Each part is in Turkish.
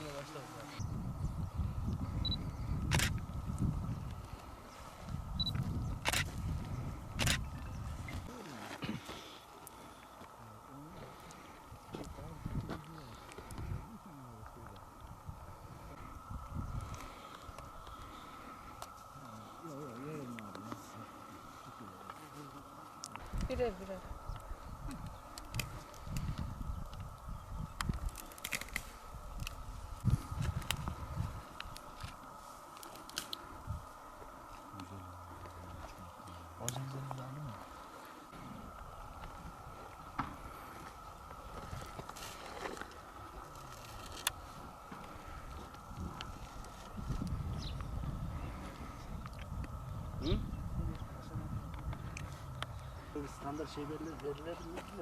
çekime başladı zaten. Birer birer. Böyle standart şey verilir, verilir mi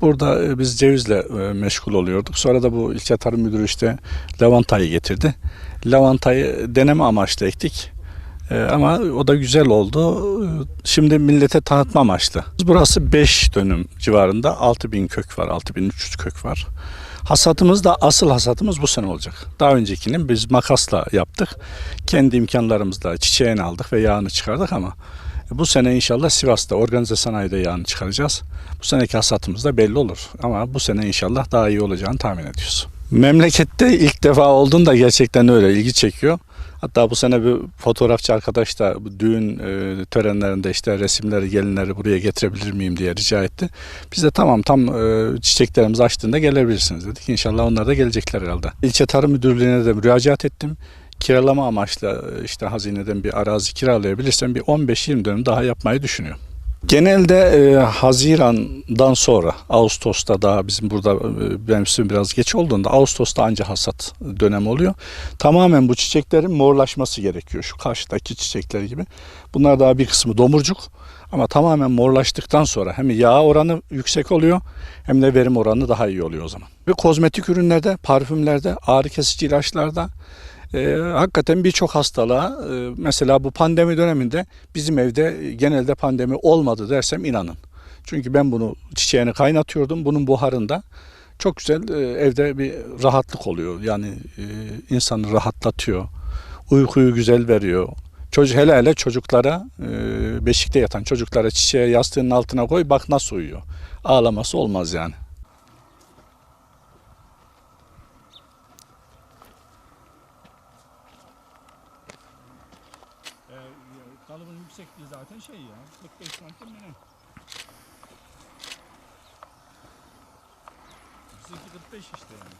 Burada e, biz cevizle e, meşgul oluyorduk. Sonra da bu ilçe tarım müdürü işte lavantayı getirdi. Lavantayı deneme amaçlı ektik. E, ama o da güzel oldu. Şimdi millete tanıtma amaçlı. Burası 5 dönüm civarında 6000 kök var, 6300 kök var. Hasatımız da asıl hasatımız bu sene olacak. Daha öncekinin biz makasla yaptık. Kendi imkanlarımızla çiçeğini aldık ve yağını çıkardık ama bu sene inşallah Sivas'ta organize sanayide yağını çıkaracağız. Bu seneki hasatımız da belli olur. Ama bu sene inşallah daha iyi olacağını tahmin ediyoruz. Memlekette ilk defa olduğunda gerçekten öyle ilgi çekiyor. Hatta bu sene bir fotoğrafçı arkadaş da bu düğün e, törenlerinde işte resimleri, gelinleri buraya getirebilir miyim diye rica etti. Biz de tamam tam e, çiçeklerimiz açtığında gelebilirsiniz dedik. İnşallah onlar da gelecekler herhalde. İlçe Tarım Müdürlüğü'ne de müracaat ettim. Kiralama amaçlı e, işte hazineden bir arazi kiralayabilirsem bir 15-20 dönüm daha yapmayı düşünüyorum. Genelde e, Haziran'dan sonra Ağustos'ta daha bizim burada e, için biraz geç olduğunda Ağustos'ta anca hasat dönemi oluyor. Tamamen bu çiçeklerin morlaşması gerekiyor. Şu karşıdaki çiçekler gibi. Bunlar daha bir kısmı domurcuk ama tamamen morlaştıktan sonra hem yağ oranı yüksek oluyor hem de verim oranı daha iyi oluyor o zaman. Ve kozmetik ürünlerde, parfümlerde, ağrı kesici ilaçlarda e, hakikaten birçok hastalığa e, mesela bu pandemi döneminde bizim evde genelde pandemi olmadı dersem inanın. Çünkü ben bunu çiçeğini kaynatıyordum bunun buharında. Çok güzel e, evde bir rahatlık oluyor. Yani e, insanı rahatlatıyor. Uykuyu güzel veriyor. Çocuk hele hele çocuklara e, beşikte yatan çocuklara çiçeği yastığının altına koy bak nasıl uyuyor. Ağlaması olmaz yani. Yüksekliği zaten şey ya 45 santim mi ne? Bizimki 45 işte yani.